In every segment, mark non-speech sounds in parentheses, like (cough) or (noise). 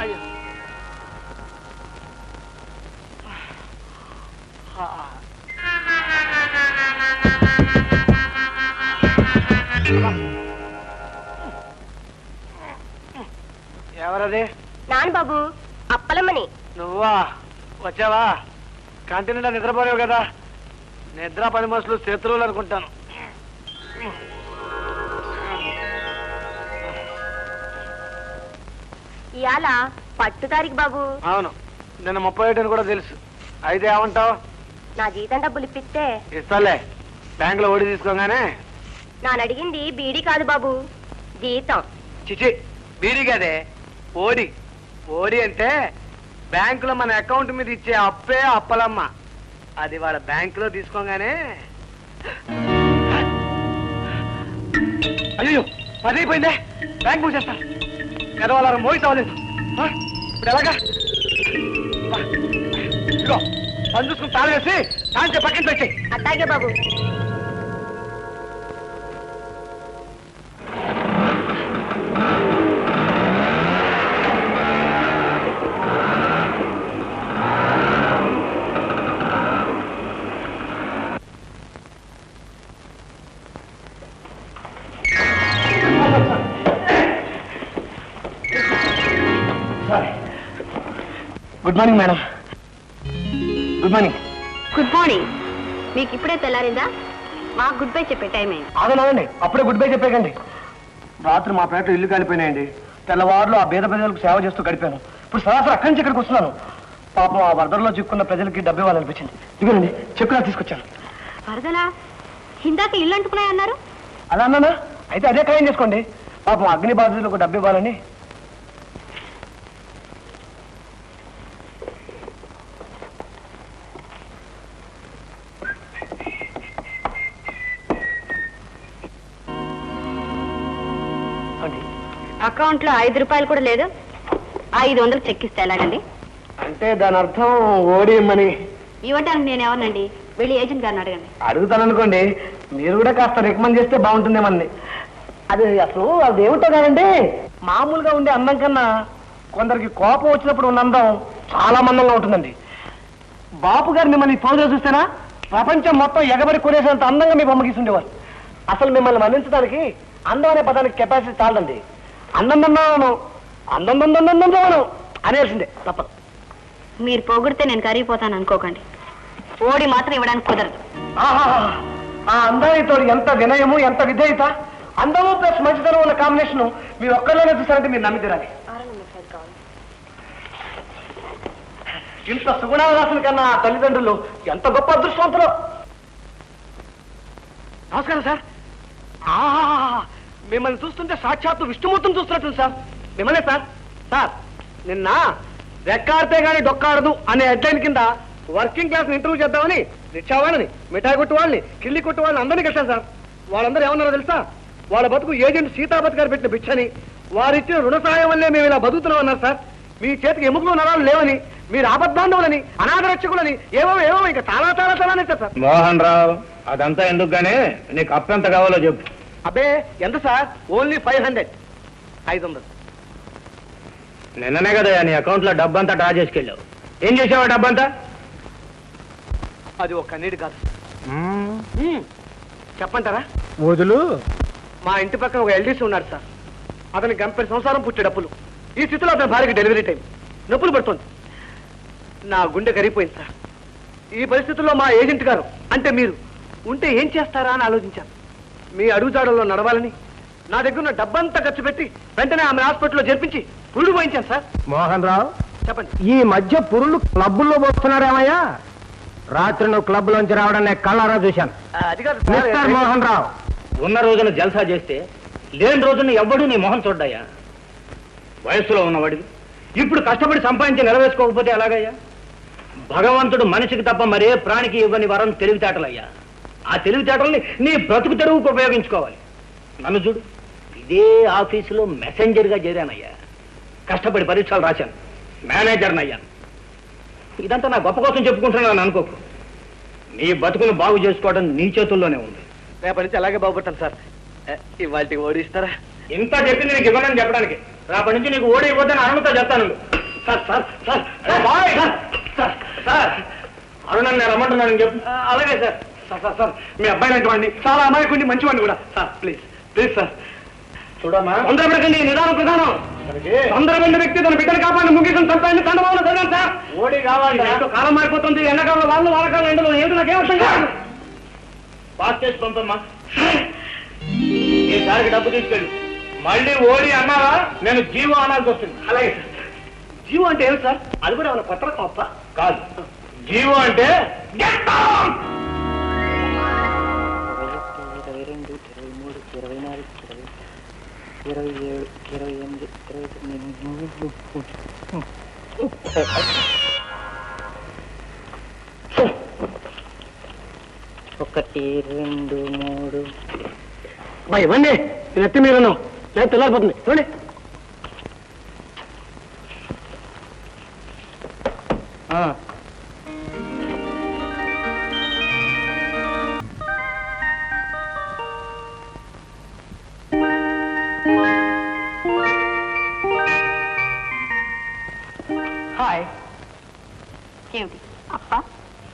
అయ్యో ఎవరది? నాన్న బాబు అప్పలమ్మని. నువ్వా? వచ్చావా? కంటి నిండా నిద్రపోలేవు కదా. నిద్ర పని మనుషులు శత్రువులు అనుకుంటాను. ఇవాళ పట్టు తారీఖు బాబు. అవును. నిన్న ముప్పై ఒకటి కూడా తెలుసు. అయితే ఏమంటావు? నా జీతం డబ్బులు ఇప్పిస్తే ఇస్తాలే. బ్యాంకులో ఓడి తీసుకోగానే? నాన్న అడిగింది బీడీ కాదు బాబు. జీతం. చిచి బీడీ కదే. ఓడి. ఓడి అంటే బ్యాంకులో మన అకౌంట్ మీద ఇచ్చే అప్పే అప్పలమ్మ. అది వాళ్ళ బ్యాంకులో తీసుకోగానే అయ్యో పది అయిపోయిందే. బ్యాంక్ మూసేస్తా. ఎదవాళ్ళ మోయి చావలేదు ఇప్పుడు ఎలాగా? ఇదిగో పని చూసుకుని తాళం వేసి తాంచే పక్కన పెట్టాయి. అట్టాగే బాబు. Good morning madam good morning good morning మీకు ఇప్పుడే తెల్లారిందా? మాకు గుడ్ బై చెప్పే టైం అయింది. అప్పుడే గుడ్ బై చెప్పేకండి రాత్రి మా పేట ఇల్లు కాలిపోయినాయండి. తెల్లవారులు ఆ బీద ప్రజలకు సేవ చేస్తూ గడిపాను. ఇప్పుడు సరాసరి అక్కడి నుంచి ఇక్కడికి వస్తున్నాను. పాపం ఆ వరదల్లో చిక్కున్న ప్రజలకి డబ్బు ఇవ్వాలనిపించింది. ఇదిగోనండి చెక్కులా తీసుకొచ్చాను. వరదలా? ఇందాక ఇల్లు అంటుకున్నాయన్నారు? అలా అన్నానా? అయితే అదే ఖాయం చేసుకోండి. పాపం అగ్ని బాధితులకు డబ్బు ఇవ్వాలని అకౌంట్లో ఐదు రూపాయలు కూడా లేదు. ఐదు వందలు చెక్ ఇస్తే ఎలాగండి? అంటే దాని అర్థం ఓడి మని ఇవ్వటానికి నేను ఎవరినండి? వెళ్ళి ఏజెంట్ గారిని అడగండి. అడుగుతాననుకోండి మీరు కూడా కాస్త రికమెండ్ చేస్తే బాగుంటుందేమని అది అసలు అది ఏమిటో కాదండి. మామూలుగా ఉండే అందం కన్నా కొందరికి కోపం వచ్చినప్పుడు ఉన్న అందం చాలా మందంగా ఉంటుందండి. బాపు గారు మిమ్మల్ని ఫోటో చూస్తేనా? ప్రపంచం మొత్తం ఎగబడి కొనేసేంత అందంగా మీ బొమ్మ గీసుండేవారు అసలు మిమ్మల్ని మన్నించడానికి అందం అనే పదానికి కెపాసిటీ చాలండి. అందం అందం అనేసిందే. తప్పదు. మీరు పొగిడితే నేను కరిగిపోతాను అనుకోకండి. ఓడి మాత్రం ఇవ్వడానికి కుదరదు. ఆ అందానితో ఎంత వినయము ఎంత విధేయత? అందము ప్లస్ మంచితనం ఉన్న కాంబినేషన్ మీరు ఒక్కరిలోనే చూసారంటే మీరు నమ్మి తీరాలి. ఇంత సుగుణావాసుల కన్నా తల్లిదండ్రులు ఎంత గొప్ప అదృష్టవంతులు. నమస్కారం సార్. మిమ్మల్ని చూస్తుంటే సాక్షాత్తు విష్ణుమూర్తిని చూస్తున్నట్టు సార్. మిమ్మల్నే సార్? సార్ నిన్న రెక్కాడితే గాని డొక్కాడదు అనే హెడ్లైన్ కింద వర్కింగ్ క్లాస్ ఇంటర్వ్యూ చేద్దామని రిక్షా వాళ్ళని మిఠాయి కొట్టు వాళ్ళని కిళ్ళి కొట్టు వాళ్ళని అందరినీ కలిసాను సార్. వాళ్ళందరూ ఏమన్నారో తెలుసా? వాళ్ళ బతుకు ఏజెంట్ సీతాపతి గారు పెట్టిన బిచ్చని వారిచ్చిన రుణ సహాయం వల్లే మేము ఇలా బతుకుతున్నాం అన్నారు సార్. మీ చేతికి ఎముకలు నరాలు లేవని మీరు ఆపద్బాంధవులని అనాథరక్షకులని ఏవో ఏవో ఇంకా చాలా చాలా చాలా సార్. మోహన్ రావు అదంతా ఎందుకు గానీ నీకు అప్పు కావాలో చెప్పు. అబ్బే ఎంత సార్? Only five hundred. ఐదు వందలు. నిన్ననే కదా నీ అకౌంట్లో డబ్బంతా డ్రా చేసుకెళ్ళావు. ఏం చేసావు ఆ డబ్బంతా? అది ఒక కన్నీటి కాదు మ్మ్. చెప్పంటారా? వదులు. మా ఇంటి పక్కన ఒక ఎల్డీసీ ఉన్నాడు సార్. అతని గంపెడి సంసారం పుట్టే డప్పులు ఈ స్థితిలో అతని భార్యకి డెలివరీ టైం నొప్పులు పడుతుంది. నా గుండె కరిగిపోయింది సార్. ఈ పరిస్థితుల్లో మా ఏజెంట్ గారు అంటే మీరు ఉంటే ఏం చేస్తారా అని ఆలోచించాను. మీ అడుగుజాడల్లో నడవాలని నా దగ్గర ఉన్న డబ్బంతా ఖర్చు పెట్టి వెంటనే ఆమె హాస్పిటల్లో జరిపించి పురుడు పోయించాను సార్. మోహన్ రావు చెప్పండి. ఈ మధ్య పురులు క్లబ్బుల్లో పోస్తున్నారేమయ్యా రాత్రి నువ్వు క్లబ్ లోంచి రావడం నేను కళ్ళారా చూశాను. ఆ, అది కాదు మిస్టర్. మోహన్ రావు. ఉన్న రోజున జల్సా చేస్తే లేని రోజున ఎవ్వడు నీ మొహం చూడ్డాయా వయస్సులో ఉన్నవాడివి. ఇప్పుడు కష్టపడి సంపాదించి నిలవేసుకోకపోతే ఎలాగయ్యా? భగవంతుడు మనిషికి తప్ప మరే ప్రాణికి ఇవ్వని వరం తెలివితేటలయ్యా. ఆ తెలివితేటల్ని నీ బ్రతుకు తెరువుకు ఉపయోగించుకోవాలి. నన్ను చూడు. ఇదే ఆఫీసులో మెసెంజర్గా చేరానయ్యా. కష్టపడి పరీక్షలు రాశాను. మేనేజర్ని అయ్యాను. ఇదంతా నా గొప్ప కోసం చెప్పుకుంటున్నాను అనుకోకు. నీ బతుకును బాగు చేసుకోవడం నీ చేతుల్లోనే ఉంది. రేపటి నుంచి అలాగే బాగుపడతాను సార్. ఇవాళ ఓడిస్తారా? ఇంత చెప్పింది నీకు ఇవ్వనని చెప్పడానికి. రేపటి నుంచి నీకు ఓడి ఇవ్వద్దని అరుణతో చెప్తాను. Sir sir sir hey boy! Sir sir Arun నేను రమ్మంటున్నాను చెప్పు. అలాగే సార్. సార్ సార్ సార్ మీ అబ్బాయి లాంటి వాడిని చాలా అమాయకుడిని మంచివాడిని కూడా. Sir please please sir. చూడమ్మా. తొందరపడకండి నిదానం ప్రధానం. తొందరపడిన వ్యక్తి తన బిడ్డను కాపాడిన ముగిసిన చంపాయని తండవాళ్ళు చదివాను సార్. ఓడి కావాలి కాలం మారిపోతుంది ఎండాకాలంలో వాళ్ళు వానకాలం ఎండలో ఏంటో నాకేం అర్థం కాదు. పాస్ చేసి పంపమ్మా. ఈసారికి డబ్బు తీసుకెళ్ళి. మళ్ళీ ఓడి అన్నావా? నేను జీవో అనాల్సి వస్తుంది. అలాగే సార్. జీవో అంటే ఏమి సార్? అది కూడా ఏమైనా కొత్త కొత్త కాదు. జీవో అంటే ఇరవై ఏడు ఇరవై ఎనిమిది ఇరవై తొమ్మిది ఒకటి రెండు మూడు అబ్బా ఇవ్వండి నేను ఎత్తి మీరు నేను తెల్లారిపోతుంది ఇవ్వండి ఆ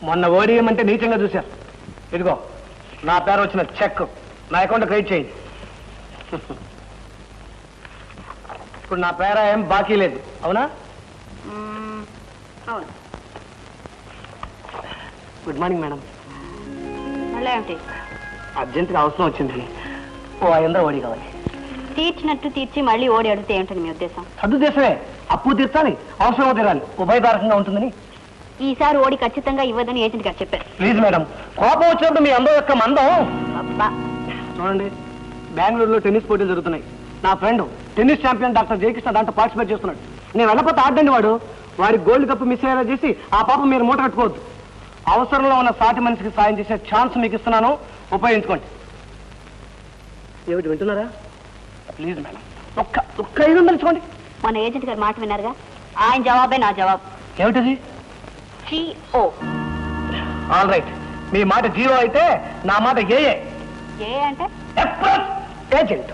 మొన్న ఓడియమంటే నీచంగా చూశారు. ఇదిగో నా పేరు వచ్చిన చెక్. నా అకౌంట్ క్రెడిట్ చేయండి ఇప్పుడు నా పేర ఏం బాకీ లేదు. అవునా? అవును. Good morning madam. మళ్ళీ ఏమిటి? అర్జెంటుగా అవసరం వచ్చింది. ఓ ఐదు ఓడి కావాలి. తీర్చినట్టు తీర్చి మళ్ళీ ఓడి అడిగితే ఏమిటని మీ ఉద్దేశం? సర్దు దేశమే. అప్పు తీర్చాలి. అవసరం తీరాలి. ఉభయదారకంగా ఉంటుందని ఈసారి ఓడి ఖచ్చితంగా ఇవ్వదని ఏజెంట్ గారు చెప్పారు. ప్లీజ్ మేడం కోపం వచ్చినప్పుడు మీ అందం యొక్క మందం. అబ్బా. చూడండి బెంగళూరులో టెన్నిస్ పోటీలు జరుగుతున్నాయి. నా friend tennis champion doctor Jayakrishna దాంట్లో పార్టిసిపేట్ చేస్తున్నాడు. నేను వెళ్ళకపోతే ఆడండి వాడు. వాడి గోల్డ్ కప్ మిస్ అయ్యేలా చేసి ఆ పాపం మీరు మూట కట్టుకోవద్దు. అవసరంలో ఉన్న సాటి మనిషికి సాయం చేసే ఛాన్స్ మీకు ఇస్తున్నాను. ఉపయోగించుకోండి. ఏమిటి వింటున్నారా? ప్లీజ్ మేడం ఒక్క ఒక్క ఐదు మన ఏజెంట్ గారు మాట విన్నారుగా? ఆయన జవాబే నా జవాబు. ఏమిటది? సిఓ ఆల్ రైట్ మీ మాట జీరో అయితే నా మాట ఏఏ? ఏ అంటే? ఏజెంట్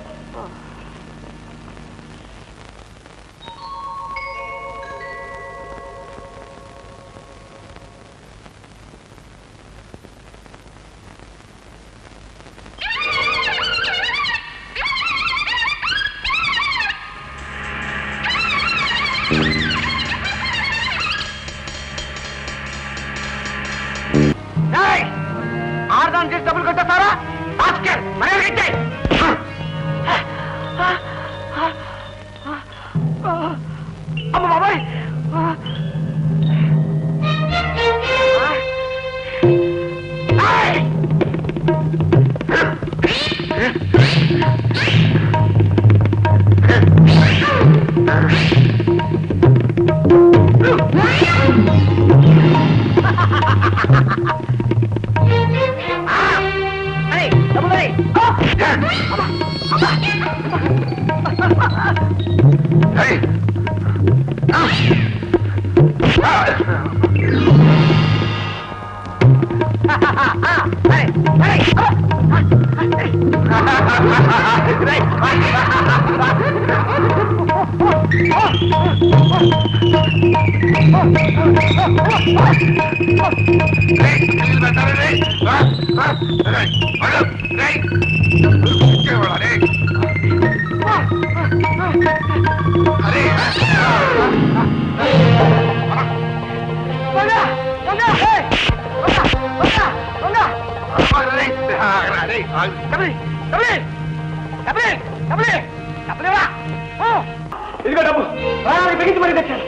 ఇదిగో డబ్బు. ప్రాణానికి బిగించి మరీ తెచ్చాను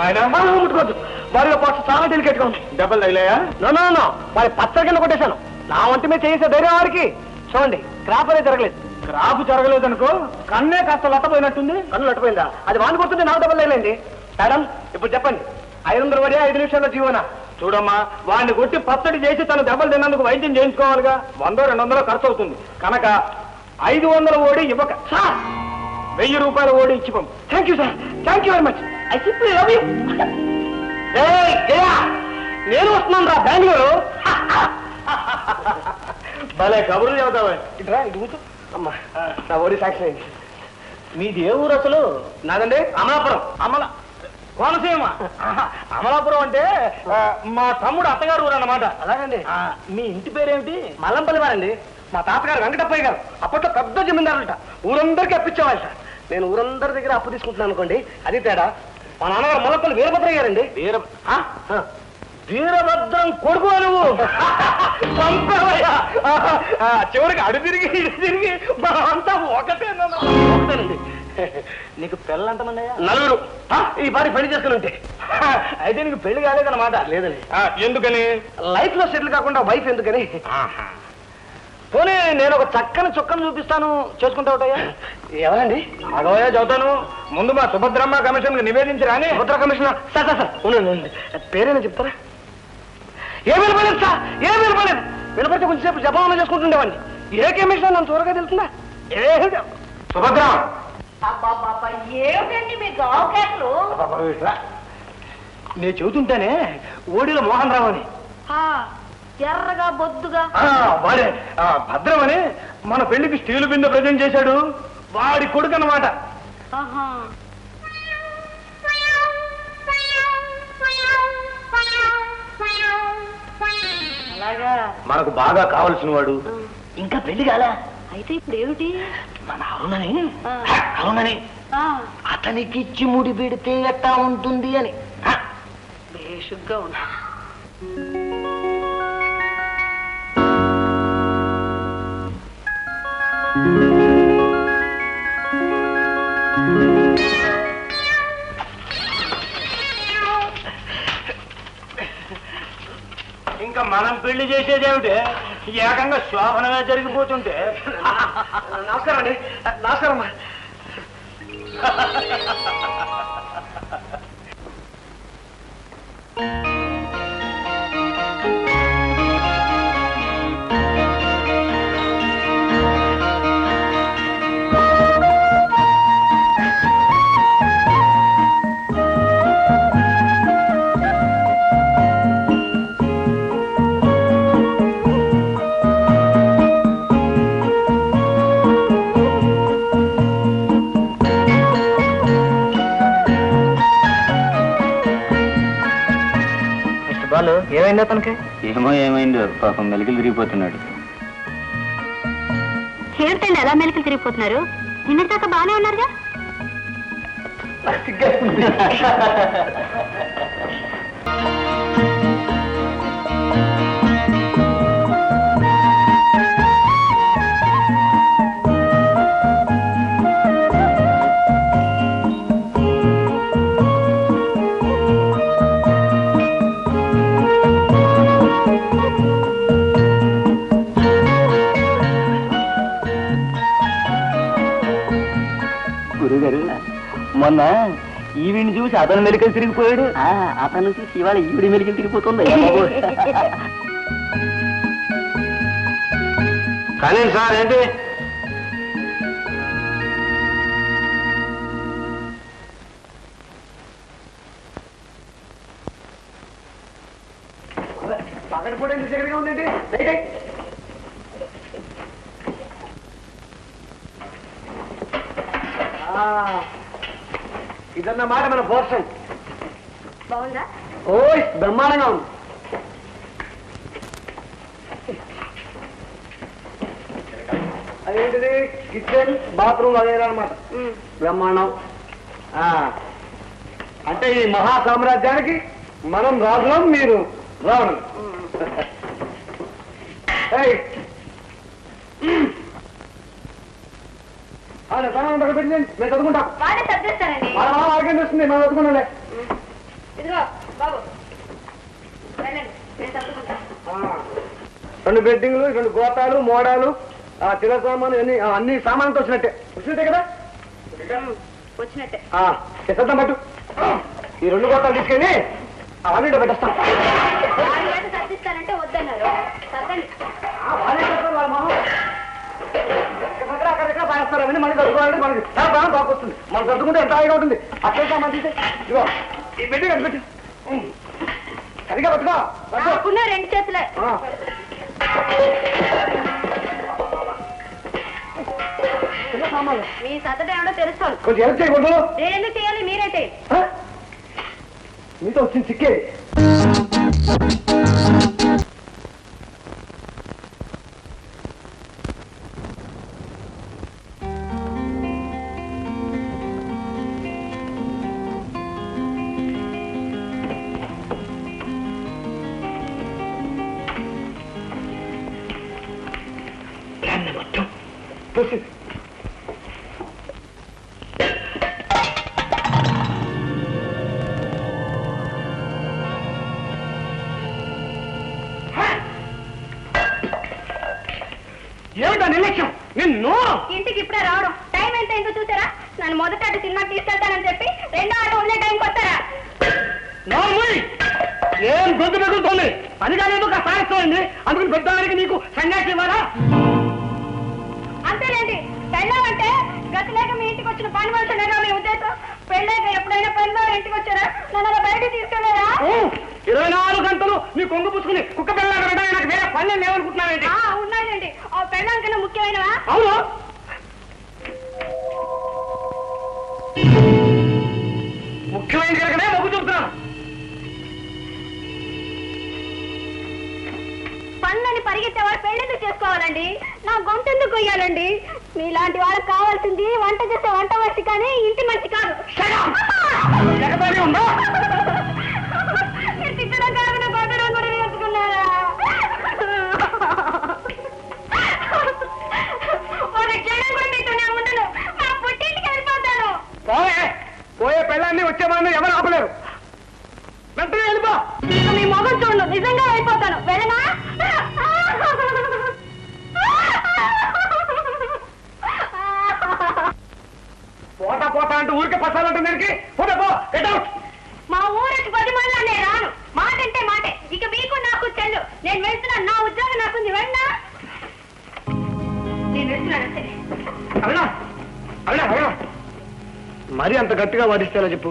ఆయన? ముట్టుకోవద్దు వారిలో పాటు చాలా డెలికేట్గా ఉంది. డబ్బులు తగిలాయా? No no no. వారి పచ్చడి కింద కొట్టేశాను. నా వంటి మీద చేసే ధైర్యం వారికి. చూడండి క్రాప్ అనేది జరగలేదు. క్రాపు జరగలేదనుకో కన్నే కాస్త లట్టపోయినట్టుంది కన్ను లట్టుపోయిందా అది వాని కొడుతుంటే నాకు డబ్బులు తగలేండి మేడం ఇప్పుడు చెప్పండి. ఐదు వందల వడి ఐదు నిమిషాల్లో జీవనా. చూడమ్మా వాడిని కొట్టి పచ్చడి చేసి తను దెబ్బలు తిన్నందుకు వైద్యం చేయించుకోవాలిగా. వంద రెండు వందలు ఖర్చు అవుతుంది కనుక ఐదు వందల ఓడి ఇవ్వక. సార్! వెయ్యి రూపాయల ఓడి ఇచ్చి పంపు thank you sir. Thank you very much. I simply love you నేను వస్తున్నాను రా బెంగళూరు. (laughs) భలే కబుర్లు చెబుతావా. ఇట్రా ఇటు కూర్చో. అమ్మా. నా ఓడి సాక్షి అయింది. మీది ఏ ఊరు అసలు? నాదండి అమలాపురం. అమల కోనసీమ. అమలాపురం అంటే మా తమ్ముడు అత్తగారు ఊరు అన్నమాట. అలాగండి. మీ ఇంటి పేరేమిటి? మల్లంపల్లి వారండి. మా తాతగారు వెంకటప్పయ్య గారు. అప్పట్లో పెద్ద జమీందారులట. ఊరందరికీ అప్పించేవాళ్ళట నేను ఊరందరి దగ్గర అప్పు తీసుకుంటున్నాను అనుకోండి అది తేడా. మా నాన్నగారు మల్లంపల్లి వీరభద్రయ్య గారండి వీర. వీరభద్రం కొడుకు నువ్వు. పంపవయ్యా. చివరికి అడు తిరిగి ఇటు తిరిగి అంతా ఒకటే ఒకటేనండి. నీకు అయ్యా నలుగురు. ఈ పారి పెళ్ళి చేసుకుని ఉంటే అయితే నీకు పెళ్ళి కాలేదన్నమాట. లేదండి ఆ, ఎందుకని? లైఫ్లో సెటిల్ కాకుండా వైఫ్ ఎందుకని? పోనీ నేను ఒక చక్కని చుక్కను చూపిస్తాను. చేసుకుంటావుటయ్యా? ఎవరండి? అగవయ్యా చదువుతాను ముందు మా సుభద్రమ్మ కమిషన్ నివేదించి రాని భద్ర కమిషనర్. Sir sir sir. ఉండండి. పేరేనా చెప్తారా? ఏ వినపలేదు సార్. ఏ వినపలేదు వినపడితే కొంచెంసేపు జపంలో చేసుకుంటుండేవాడిని. ఏ కమిషనర్ నన్ను త్వరగా తెలుస్తుందా? ఏ సుభద్ర. ఏమిటండి మీ గావు కేకలు నేను చెబుతుంటేనే ఓడిలో మోహన్ రావు అని. ఎర్రగా బొద్దుగా. వాడే ఆ, భద్రం అని మన పెళ్ళికి స్టీల్ బిందె ప్రజెంట్ చేశాడు. వాడి కొడుకు. అలాగా. మనకు బాగా కావలసిన వాడు ఇంకా పెళ్ళి కాలే? అయితే ఇప్పుడు ఏమిటి? మన. అరుణని. ఆ, అతనికి ఇచ్చి ముడి పెడితే ఎట్టా ఉంటుంది అని. బేషుగ్గా ఉన్నా. ఇంకా మనం పెళ్ళి చేసేదేమిటి? ఏకంగా శోభనమే జరిగిపోతుంటే. నమస్కారం అండి నమస్కారం అమ్మా మిస్టర్ (laughs) ఏమైంది అతనికి? ఏమో ఏమైందో పాపం మెలికలు తిరిగిపోతున్నాడు. ఏమిటండి ఎలా మెలికలు తిరిగిపోతున్నారు? నిన్నటిదాకా బాగానే ఉన్నారుగా? ఈవిని చూసి అతను మెలికలు తిరిగిపోయాడు. అతను చూసి ఇవాళ ఈవిడి మెలికలు తిరిగిపోతుంది. (laughs) కానీ సార్ ఏంటి? ఇదన్నమాట మన పోర్షన్ బాగుందా? ఓయ్ బ్రహ్మాండంగా ఉంది. అదేంటిది? కిచెన్ బాత్రూమ్ వగైరా అనమాట బ్రహ్మాండం. ఆ, అంటే ఈ మహా సామ్రాజ్యానికి మనం రాజులం మీరు రావడం. ఏయ్. ఆ, నేను సామాను పక్కన పెట్టండి మేము చదువుకుంటాం బాగానే మన చేస్తుంది? మనం చదువుకున్నాలే. ఇదిగో బాబు. వెళ్ళండి. నేను సర్దుకుంటా ఆ, రెండు బెడ్డింగ్లు రెండు గోతాలు మోడాలు ఆ చిన్న సామాను అన్ని అన్ని సామాన్లతో వచ్చినట్టే. వచ్చినట్టే కదా? వచ్చినట్టే. ఎత్తద్దాం పట్టు. ఈ రెండు గోతాలు తీసుకెళ్ళి అవన్నీ పెట్టేస్తాం. సర్దిస్తానంటే వద్దన్నారు. సర్దండి అక్కడెక్కడ పారేస్తారు మళ్ళీ చదువుకోవాలంటే మనకి చాలా బాగా బాగుస్తుంది మనం చదువుకుంటే ఎంత హాయిగా ఉంటుంది అట్లే సామాన్ ఇదిగో ఈ బిడ్డ కదా సరిగా పట్టుకో రెండు చేతులే. ఆ. మీ సతట ఏమో తెలుసుకోను కొంచెం హెల్ప్ చేయకూడదు నేను ఎందుకు చేయాలి? మీరైతే. మీతో వచ్చింది చిక్కే ఏమిటా నిర్లక్ష్యం? నిన్ను? ఇంటికి ఇప్పుడే రావడం. టైం ఎంత? అయిందో చూసారా? నన్ను మొదట అటు సినిమా తీసుకెళ్తానని చెప్పి రెండో ఆటో వదిలే టైంకి వస్తారా? ఏం గొంతు పెరుగుతోంది అది కాలేదు ఒక సాయత్వం అందుకని పెద్దవారికి నీకు సన్యాసి ఇవ్వాలా? అంతేలేండి పెళ్ళామంటే గతి లేక మీ ఇంటికి వచ్చిన పని మనుషులేగా మీ ఉద్దేశం? పెళ్ళాక ఎప్పుడైనా పనిలో ఇంటికి వచ్చారా? నన్ను అలా బయటికి తీసుకెళ్ళారా? ఇరవై నాలుగు గంటలు నీ కొంగు పుచ్చుకుని కుక్క పిల్ల నాకు వేరే పని లేవనుకుంటున్నావేంటి ఆ, ఉన్నాయండి. ఆ పెళ్ళానికన్నా ముఖ్యమైనవా? అవును. ముఖ్యమైన కనుకనే పనులని పరిగెత్తేవాడు పెళ్ళెందుకు చేసుకోవాలండి? నా గొంతు ఎందుకు కొయ్యాలండి? మీలాంటి వాళ్ళకి కావాల్సింది వంట చేసే వంట మనిషి కానీ ఇంటి మనిషి కాదు. (laughs) మరి గట్టిగా వాదిస్తేలా చెప్పు?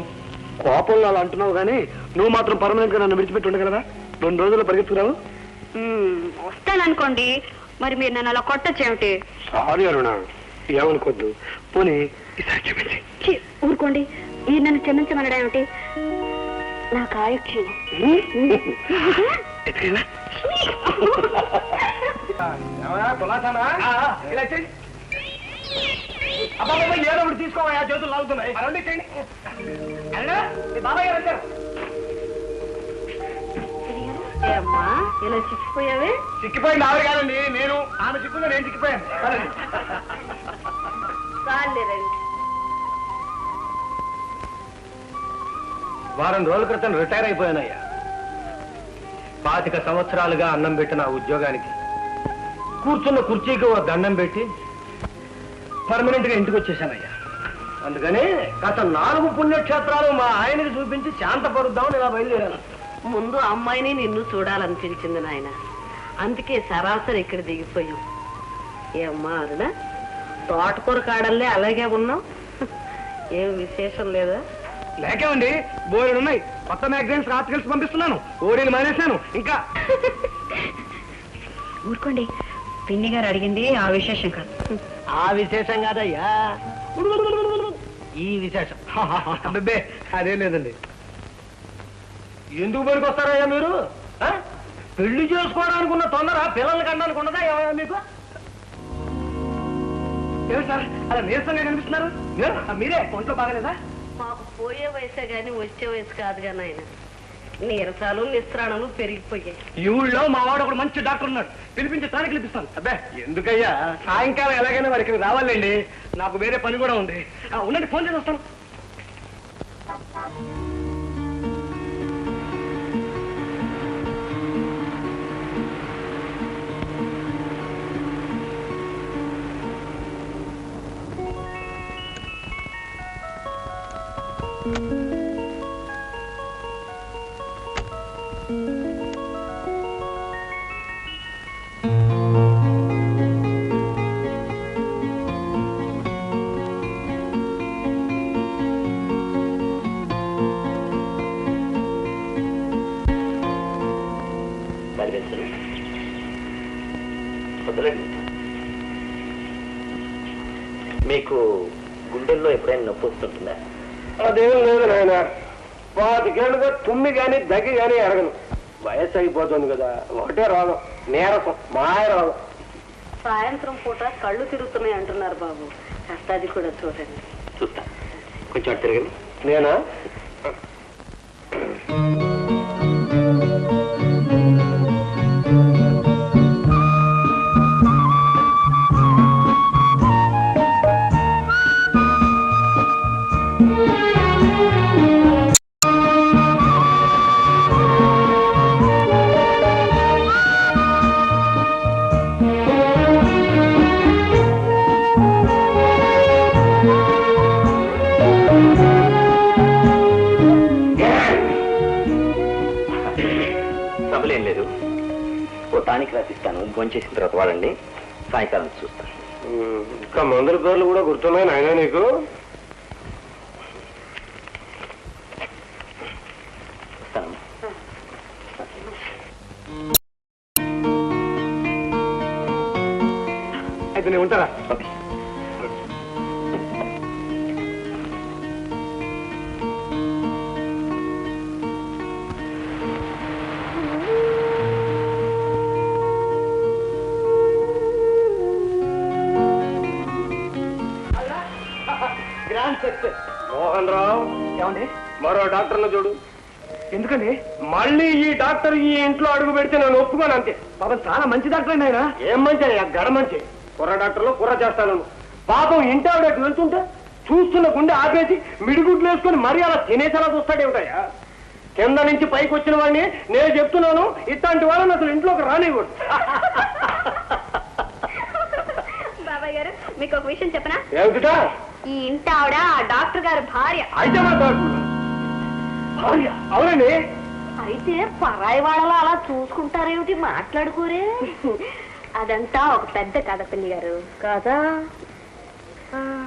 కోపంలో అలా అంటున్నావు కానీ నువ్వు మాత్రం పర్మనెంట్గా నన్ను విడిచిపెట్టి ఉండగలరా రెండు రోజుల్లో పరిగెత్తుకురావు? వస్తాననుకోండి. మరి మీరు నన్ను అలా కొట్టచ్చేమిటి? సారీ అరుణ ఏమనుకోద్దు. పోనీ ఈసారి చూపించి ఛీ, ఊరుకోండి. ఈ నన్ను క్షమించమనడం ఏమిటి నా కాయక్షీణం ఎత్తుకెళ్ళా ఇలా చెయ్యి అబ్బాబా ఏదో ఒకటి తీసుకోవా చేతులు లాగుతున్నాయి. రండి మీ బాబాయ్ గారు వచ్చారు. అమ్మా ఇలా చిక్కిపోయావే? చిక్కిపోయింది ఆవిడ కాదండి నేను. ఆమె చిక్కుందో నేను చిక్కిపోయాను. చాలేరండి వారం రోజుల క్రితం రిటైర్ అయిపోయానయ్యా. పాతిక సంవత్సరాలుగా అన్నం పెట్టిన ఉద్యోగానికి కూర్చున్న కుర్చీకి ఓ దండం పెట్టి పర్మనెంట్గా ఇంటికి వచ్చేసానయ్యా. అందుకని గత నాలుగు పుణ్యక్షేత్రాలు మా ఆయనకి చూపించి శాంతపరుద్దామని ఇలా బయలుదేరాను. ముందు అమ్మాయిని నిన్ను చూడాలనిపించింది నాయన. అందుకే సరాసరి ఇక్కడ దిగిపోయాం ఏమ్మా అరుణ తోటకూర కాడల్లే అలాగే ఉన్నాం ఏం విశేషం లేదా? లేకేమండి బోర్డు ఉన్నాయి. కొత్త మ్యాగజైన్స్ ఆర్టికల్స్ పంపిస్తున్నాను. ఓడీలు మానేశాను. ఇంకా ఊరుకోండి. పిన్ని గారు అడిగింది ఆ విశేషం కాదు. ఆ విశేషం కాదయ్యా. ఈ విశేషం. అబ్బే అదేం లేదండి. ఎందుకు పనికి వస్తారయ్యా మీరు? ఆ? పెళ్ళి చేసుకోవడానికి ఉన్న తొందర పిల్లల్ని కనడానికి ఉన్నదా ఏమయ్యా మీకు? ఏమిటి సార్ అలా నీరసంగా కనిపిస్తున్నారు? మీరు? ఒంట్లో బాగలేదా? మాకు పోయే వయసే గాని వచ్చే వయసు కాదుగా నాయన. నీరసాలు నిస్త్రాణాలు పెరిగిపోయాయి. ఈ ఊళ్ళో మా వాడు ఒకడు మంచి డాక్టర్ ఉన్నాడు. పిలిపించి తానికి పిలిపిస్తాను. అబ్బా ఎందుకయ్యా? సాయంకాలం ఎలాగైనా వారికి రావాలండి. నాకు వేరే పని కూడా ఉంది. ఆ, ఉండండి ఫోన్ చేసి వస్తాను. పాతికేళ్ళుగా తుమ్మి గాని దగ్గి గాని ఎరగను వయసు అయిపోతుంది కదా ఒకటే రోగం నీరసం మాయ రోగం. సాయంత్రం పూట కళ్ళు తిరుగుతున్నాయి అంటున్నారు బాబు. కాస్త అది కూడా చూడండి. చూస్తా. కొంచెం తిరగండి. నేనా? ట్రబుల్ ఏం లేదు. ఓ టానిక్ రాసిస్తాను. భోంచేసిన తర్వాత వాడండి. సాయంకాలం చూస్తాను. ఇంకా మందుల పేర్లు కూడా గుర్తున్నాయి నాయన నీకు? ఏమండి? మరో డాక్టర్ను చూడు. ఎందుకండి? మళ్ళీ ఈ డాక్టర్ ఈ ఇంట్లో అడుగు పెడితే నేను ఒప్పుకోను అంతే. పాపం చాలా మంచి డాక్టర్ అండి ఆయన ఏం మంచి ఆ గడ మంచి. కుర్ర డాక్టర్లో కుర్ర చేస్తాను పాపం ఇంటి ఆవిడ వెళ్తుంటే చూస్తున్న గుండె ఆపేసి మిడిగుడ్లు వేసుకొని మరీ అలా తినేసేలా చూస్తాడేమిటయ్యా కింద నుంచి పైకి వచ్చిన వాడిని నేను చెప్తున్నాను ఇట్లాంటి వాళ్ళని అసలు ఇంట్లోకి రానివ్వడు. బాబాయ్ గారు మీకు ఒక విషయం చెప్పనా? ఏమిటా ఈ ఇంటి ఆవిడ ఆ డాక్టర్ గారి భార్య. అయితే భార్య? అవునండి. అయితే పరాయి వాళ్ళలో అలా చూసుకుంటారేమిటి మాట్లాడుకోరే? అదంతా ఒక పెద్ద కథ పిల్లి గారు. కదా